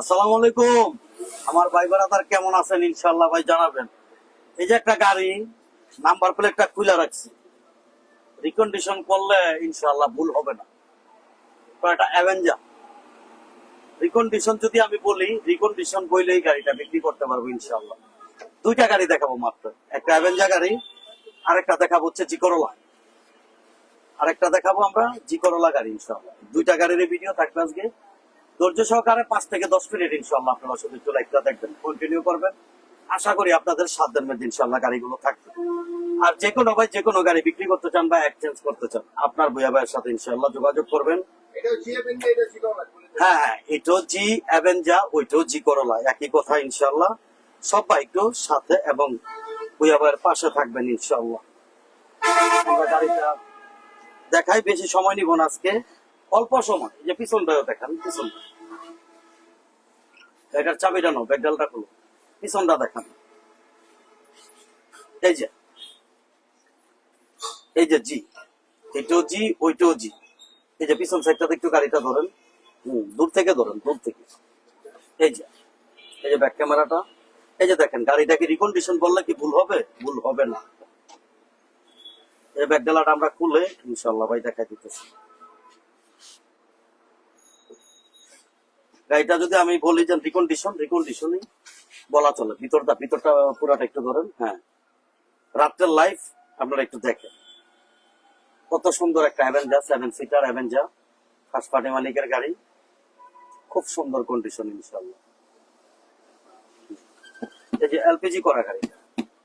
আসসালামু আলাইকুম। আমার ভাই বারাদার কেমন আছেন? ইনশাল্লাহ ভাই জানাবেন। এই যে একটা গাড়ি, নাম্বার প্লেটটা খুলে রাখছি। রিকন্ডিশন করলে ইনশাল্লাহ ভুল হবে না। এটা অ্যাভেঞ্জার রিকন্ডিশন যদি আমি বলি রিকন্ডিশন বইলেই গাড়িটা বিক্রি করতে পারব ইনশাল্লাহ দুইটা গাড়ি দেখাবো মাত্র। একটা অ্যাভেঞ্জা গাড়ি, আরেকটা দেখাবো হচ্ছে জিকরোলা আরেকটা দেখাবো আমরা জিকরোলা গাড়ি ইনশাল্লাহ দুইটা গাড়ির ভিডিও থাকবে আজকে। ধৈর্য সহকারে পাঁচ থেকে দশ মিনিট ইনশাল্লাহ আপনারা শুধু একটু লাইভটা দেখবেন কন্টিনিউ করবেন। আশা করি আপনাদের সাধ্যের মধ্যে ইনশাল্লাহ গাড়িগুলো থাকবে। আর যে কোনো ভাই যে কোনো গাড়ি বিক্রি করতে চান বা এক্সচেঞ্জ করতে চান আপনার বইয়া ভাইয়ের সাথে ইনশাল্লাহ যোগাযোগ করবেন। হ্যাঁ হ্যাঁ এটাও জি অ্যাভেঞ্জা ওইটাও জি করলা একই কথা ইনশাল্লাহ সব বাইকও সাথে এবং বইয়া ভাইয়ের পাশে থাকবেন ইনশাল্লাহ আমরা গাড়িটা দেখাই বেশি সময় নিব আজকে। অল্প সময়। যে পিছনটাও দেখান, পিছনটা। এটার চাবিটা নাও ব্যাগডালটা খুলো। পিছনটা দেখান। এই যে এই যে জি, এটাও জি, ওইটাও জি। এই যে পিছন সাইডটাতে একটু গাড়িটা ধরেন। হম, দূর থেকে ধরেন, দূর থেকে। এই যে এই যে ব্যাক ক্যামেরাটা। এই যে দেখেন, গাড়িটাকে রিকন্ডিশন করলে কি ভুল হবে? ভুল হবে না। এই ব্যাগডালাটা আমরা খুলে ইনশাল্লাহ ভাই দেখাই দিতেছি। গাড়িটা যদি আমি বলি যে রিকন্ডিশন রিকন্ডিশনই বলা চলে। ভিতরটা ভিতরটা পুরাটা একটু ধরেন হ্যাঁ। রাত্রের লাইফ আপনারা একটু দেখেন। কত সুন্দর একটা avenger seven seater avenger first party মালিকের গাড়ি। খুব সুন্দর কন্ডিশন ইনশাল্লাহ এই যে এলপিজি করা গাড়িটা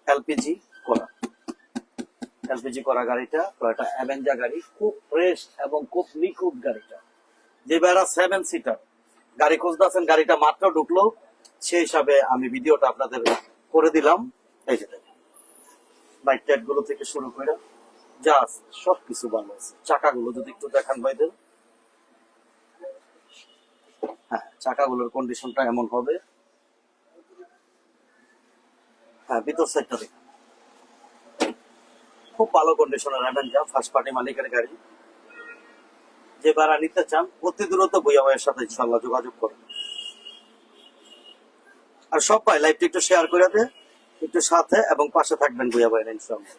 এলপিজি করা। এলপিজি করা গাড়িটা তো একটা অ্যাভেঞ্জা গাড়ি। খুব ফ্রেশ এবং খুব নিখুঁত গাড়িটা। যে বেড়া সেভেন সিটার গাড়ি খুঁজতে আছেন, গাড়িটা মাত্র ঢুকলো। সেই হিসাবে আমি ভিডিওটা আপনাদের করে দিলাম। এই যে বাইকগুলো থেকে শুরু করে যা ভালো আছে। যদি একটু দেখান হ্যাঁ কন্ডিশনটা এমন হবে। হ্যাঁ ভিতর সাইডটা দেখুন। খুব ভালো কন্ডিশনের ফার্স্ট পার্টি মালিকের গাড়ি। যে ভাড়া নিতে চান, অতি দূরত্ব বইয়া ভাইয়ের সাথে ইনশাল্লাহ যোগাযোগ করুন। আর সব ভাই লাইভটা একটু শেয়ার করে দে একটু সাথে এবং পাশে থাকবেন বইয়া ভাইয়ের ইনশাল্লাহ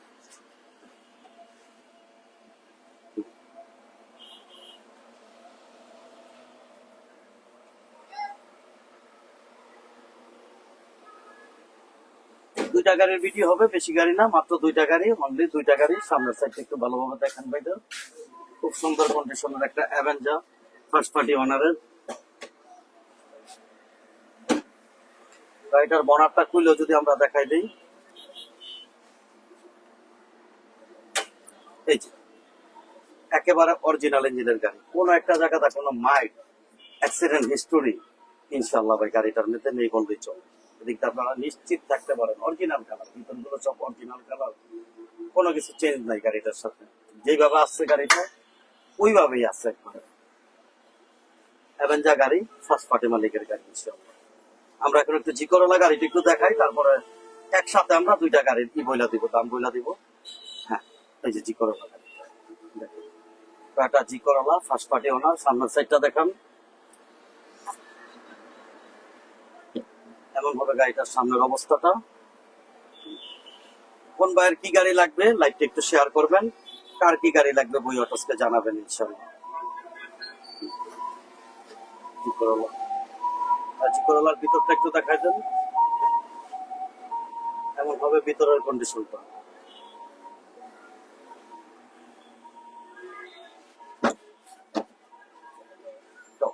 দুইটা গাড়ির ভিডিও হবে, বেশি গাড়ি না, মাত্র দুইটা গাড়ি অনলি দুইটা গাড়ি। সামনের সাইডটা একটু ভালোভাবে দেখেন ভাইদের। খুব সুন্দর কন্ডিশনের একটা অ্যাভেঞ্জার ফার্স্ট পার্টি অনারের গাড়িটার বনারটা খুললেও যদি আমরা দেখাই দিই। এই যে, একেবারে অরিজিনাল ইঞ্জিনের গাড়ি। কোন একটা জায়গাতে কোনো মাইক অ্যাক্সিডেন্ট হিস্টোরি ইনশাল্লাহ ভাই গাড়িটার মধ্যে নেই বললেই চলে। এদিকটা আপনারা নিশ্চিত থাকতে পারেন অরিজিনাল কালার ভিতরগুলো সব অরিজিনাল কালার কোনো কিছু চেঞ্জ নাই গাড়িটার সাথে। যেভাবে আসছে গাড়িটা ওইভাবেই আছে একবারে। গাড়ি ফার্স্ট পার্টি মালিকের গাড়ি আমরা এখন একটু জিকরলা গাড়িটা একটু দেখাই, তারপরে একসাথে আমরা দুইটা গাড়ির কি বইলা দিব, দাম বইলা দিব। হ্যাঁ এই যে জিকরলা গাড়ি। জিকরলা ফার্স্ট পার্টি ওনার সামনের সাইডটা দেখান। এমন ভাবে গাড়িটার সামনের অবস্থাটা। কোন ভাইয়ের কি গাড়ি লাগবে, লাইভটা একটু শেয়ার করবেন। কার কি গাড়ি লাগবে বই অটোসকে জানাবেন ইনশাল্লাহ জিকরলা। ভিতরটা একটু দেখাই দেন। এমন ভাবে ভিতরের কন্ডিশনটা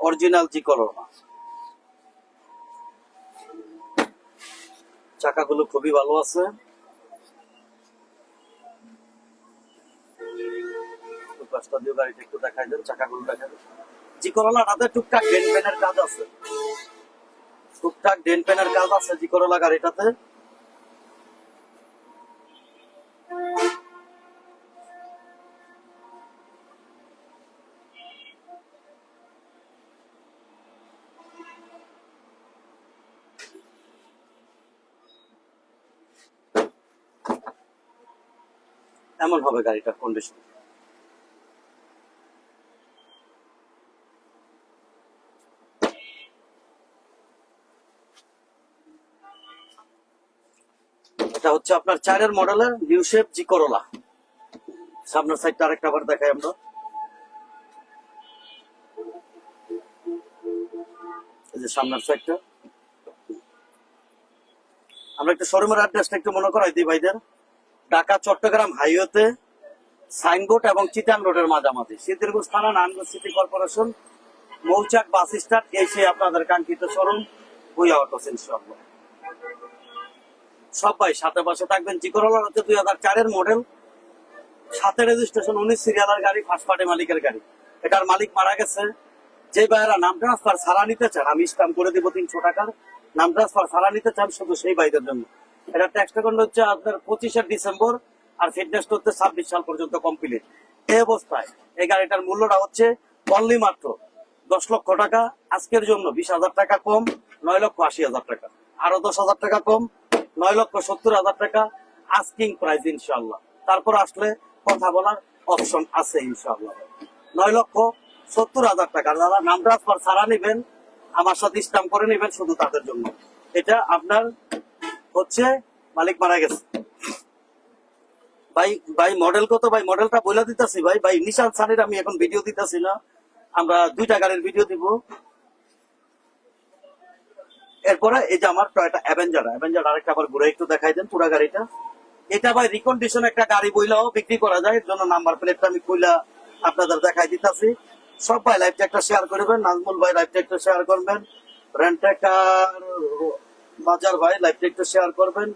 অরিজিনাল জিকরলা। চাকাগুলো খুবই ভালো আছে। গাড়িটা একটু দেখাই দেন, চাকাগুলো দেখাই দেন। জি করলা টুকটাক ডেন পেনের কাজ আছে। টুকটাক ডেন পেনের কাজ আছে জি করলা গাড়িটাতে। এমন হবে গাড়িটার কন্ডিশন এটা হচ্ছে আপনার চারের মডেলের নিউ জি করোলা সামনের সাইডটা আরেকটা আবার দেখাই আমরা। সামনের সাইডটা আমরা একটু শোরুমের অ্যাড্রেসটা একটু মনে করাই দিই ভাইদের। ঢাকা, চট্টগ্রাম হাইওয়েতে সাইনবোর্ড এবং চিটান রোডের মাঝামাঝি। সিদ্দিরগঞ্জ থানা, Narayanganj city corporation Mouchak bus stand এসে আপনাদের কাঙ্ক্ষিত শোরুম বুয়া অটোস ইনশাআল্লাহ। সবাই সাথে পাশে থাকবেন। জিকরলার হচ্ছে দুই হাজার চারের মডেল সাথে রেজিস্ট্রেশন উনিশ সিরিয়ালের গাড়ি ফার্স্ট পার্টি মালিকের গাড়ি। এটার মালিক মারা গেছে। যে ভাইয়েরা নাম ট্রান্সফার ছাড়া নিতে চান, আমি স্টাম্প করে দিব তিনশো টাকার। নাম ট্রান্সফার ছাড়া নিতে চান শুধু সেই ভাইদের জন্য। এটা ট্যাক্স রেকর্ড হচ্ছে আপনার পঁচিশে ডিসেম্বর আর ফিটনেস হচ্ছে ছাব্বিশ সাল পর্যন্ত কমপ্লিট এই অবস্থায় এই গাড়িটার মূল্যটা হচ্ছে অনলি মাত্র দশ লক্ষ টাকা। আজকের জন্য বিশ হাজার টাকা কম, নয় লক্ষ আশি হাজার টাকা। আরও দশ হাজার টাকা কম। নয় লক্ষ সত্তর হাজার টাকা আস্কিং প্রাইস ইনশাল্লাহ তারপর আসলে কথা বলার অপশন আছে ইনশাল্লাহ নয় লক্ষ সত্তর হাজার টাকা। যারা নাম ট্রান্সফার ছাড়া নেবেন, আমার সাথে স্টাম্প করে নেবেন শুধু তাদের জন্য। এটা আপনার হচ্ছে মালিক মারা গেছে। ভাই ভাই মডেল কত? ভাই মডেলটা বলে দিতেছি ভাই। ভাই, নিশান সানির আমি এখন ভিডিও দিতেছি না। আমরা দুইটা গাড়ির ভিডিও দিব। এরপরে এই যে আমার টয়টা অ্যাভেঞ্জার অ্যাভেঞ্জার আরেকটা আবার ঘুরে একটু দেখাই দেন পুরো গাড়িটা। এটা ভাই রিকন্ডিশন একটা গাড়ি বইলাও বিক্রি করা যায়, এর জন্য নাম্বার প্লেটটা আমি কইলা আপনাদের দেখাই দিতেছি। সব ভাই লাইভটা একটা শেয়ার করবেন, নাজমুল ভাই লাইভটা একটু শেয়ার করবেন রেন্টেকার বাজার ভাই লাইভটা একটু শেয়ার করবেন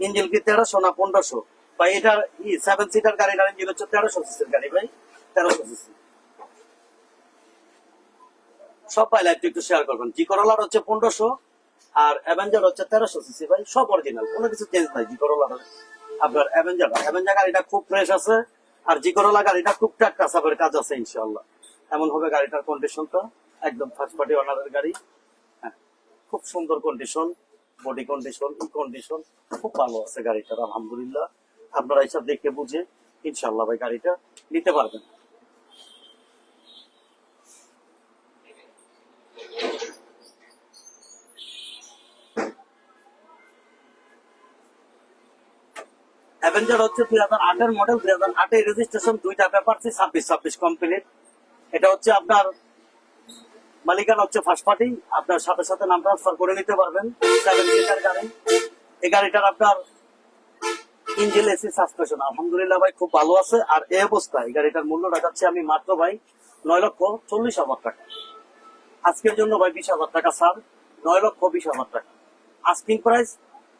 ইঞ্জিল কি তেরোশো না পনেরোশো? ভাই এটার ই সেভেন সিটার গাড়িটার ইঞ্জিল হচ্ছে তেরোশো সিসির গাড়ি ভাই, তেরোশো সিসি সব ভাই লাইভটা একটু শেয়ার করবেন। জি করলার হচ্ছে পনেরোশো আর অ্যাভেঞ্জার হচ্ছে তেরোশো সিসি ভাই, সব অরিজিনাল কোনো কিছু চেঞ্জ নাই জি করলার আপনার অ্যাভেঞ্জার অ্যাভেঞ্জার গাড়িটা খুব ফ্রেশ আছে, আর জি করলা গাড়িটা খুব টাটকা সাপের কাজ আছে ইনশাল্লাহ এমন হবে গাড়িটার কন্ডিশনটা একদম ফার্স্ট পার্টি ওনারের গাড়ি। হ্যাঁ খুব সুন্দর কন্ডিশন বডি কন্ডিশন ই কন্ডিশন খুব ভালো আছে গাড়িটার, আলহামদুলিল্লাহ। আপনারা এইসব দেখে বুঝে ইনশাল্লাহ ভাই গাড়িটা নিতে পারবেন। অ্যাভেঞ্জার হচ্ছে দুই হাজার আটের মডেল দুই হাজার আটের রেজিস্ট্রেশন দুইটা পেপার ছাব্বিশ ছাব্বিশ কমপ্লিট এটা হচ্ছে আপনার হচ্ছে ফার্স্ট পার্টি আপনার সাথে সাথে নাম ট্রান্সফার করে নিতে পারবেন। এই গাড়িটার আপনার ইঞ্জিন এসি আলহামদুলিল্লাহ ভাই, খুব ভালো আছে। আর এই অবস্থায় গাড়িটার মূল্য রাখাচ্ছি আমি মাত্র ভাই নয় লক্ষ চল্লিশ হাজার টাকা। আজকের জন্য ভাই বিশ হাজার টাকা স্যার নয় লক্ষ বিশ হাজার টাকা। আস্কিং প্রাইস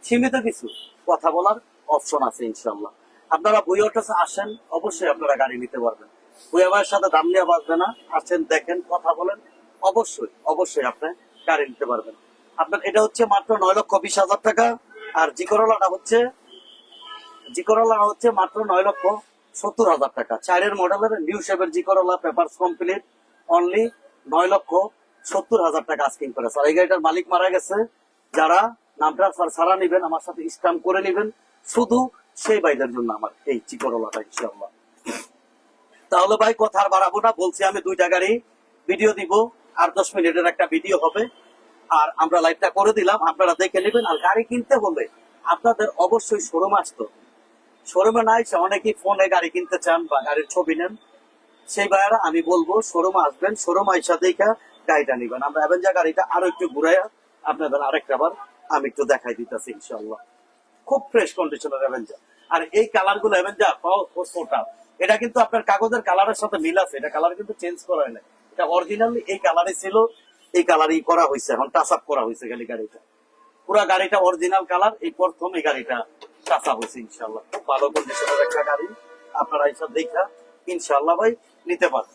সীমিত কিছু কথা বলার অপশন আছে ইনশাল্লাহ আপনারা বুইয়াটাসে আসেন, অবশ্যই আপনারা গাড়ি নিতে পারবেন। বুইয়া ভাইয়ের সাথে দাম নিয়ে বাঁচবে না। আসেন, দেখেন, কথা বলেন। অবশ্যই অবশ্যই আপনি গাড়ি নিতে পারবেন। আপনার এটা হচ্ছে মাত্র নয় লক্ষ বিশ হাজার টাকা। আর জিকরলাটা হচ্ছে জিকরলা হচ্ছে মাত্র নয় লক্ষ সত্তর হাজার টাকা। চারের মডেলের নিউ শেপের জিকরলা পেপার কমপ্লিট। অনলি নয় লক্ষ সত্তর হাজার টাকা আস্কিং করে স্যার এই গাড়িটার মালিক মারা গেছে। যারা নাম ট্রান্সফার সারা নিবেন, আমার সাথে স্ট্যাম্প করে নিবেন। শুধু সেই ভাইদের জন্য আমার এই চিকরলাটা ইনশাল্লাহ তাহলে ভাই, কথা আর বাড়াবো না, বলছি আমি দুইটা গাড়ি ভিডিও দিব, আর দশ মিনিটের একটা ভিডিও হবে। আর আমরা লাইভটা করে দিলাম, আপনারা দেখে নেবেন, আর গাড়ি কিনতে হলে আপনাদের অবশ্যই শোরুম আসতে। শোরুমে না এসে অনেকেই ফোনে গাড়ি কিনতে চান বা গাড়ির ছবি নেন। সেই ভাইয়ারা, আমি বলব শোরুমে আসবেন শোরুম আইসা দেখা গাড়িটা নিবেন। আমরা অ্যাভেঞ্জার গাড়িটা আরও একটু ঘুরাইয়া আপনাদের আরেকটা বার আমি একটু দেখাই দিতেছি ইনশাল্লাহ খুব ফ্রেশ কন্ডিশনের অ্যাভেঞ্জার আর এই কালারগুলো অ্যাভেঞ্জার ফোটা এটা কিন্তু আপনার কাগজের কালারের সাথে মিল আছে। এটা কালার কিন্তু চেঞ্জ করা হয় না এটা অরিজিনালি এই কালারে ছিল, এই কালারই করা হয়েছে। এখন টাচ আপ করা হয়েছে খালি গাড়িটা। পুরা গাড়িটা অরিজিনাল কালার এই প্রথম এই গাড়িটা টাচ আপ হয়েছে ইনশাল্লাহ খুব ভালো কন্ডিশনের একটা গাড়ি। আপনারা এইসব দেখা ইনশাল্লাহ ভাই নিতে পারেন।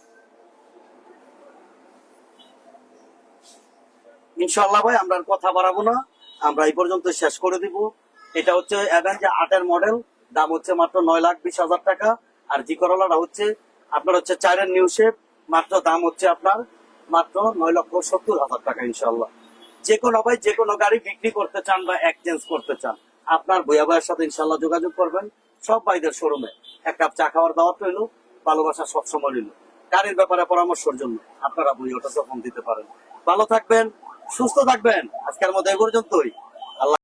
ইনশাল্লাহ ভাই, আমরা কথা বাড়াবো না। আমরা এই পর্যন্ত শেষ করে দিব। এটা হচ্ছে অ্যাভেঞ্জার আটের মডেল দাম হচ্ছে মাত্র নয় লাখ বিশ হাজার টাকা। আর জি করলাটা হচ্ছে, আপনার হচ্ছে চারের নিউ শেপ মাত্র দাম হচ্ছে আপনার মাত্র নয় লক্ষ সত্তর হাজার টাকা ইনশাল্লাহ যে কোনো ভাই, যে কোনো গাড়ি বিক্রি করতে চান বা এক্সচেঞ্জ করতে চান, আপনার ভৈয়া ভাইয়ের সাথে ইনশাল্লাহ যোগাযোগ করবেন। সব ভাইদের শোরুমে এক কাপ চা খাওয়ার দাওয়াত রইল, ভালোবাসা সবসময় রইল। গাড়ির ব্যাপারে পরামর্শের জন্য আপনারা ওটা ফোন দিতে পারেন। ভালো থাকবেন, সুস্থ থাকবেন। আজকের মধ্যে এ পর্যন্তই।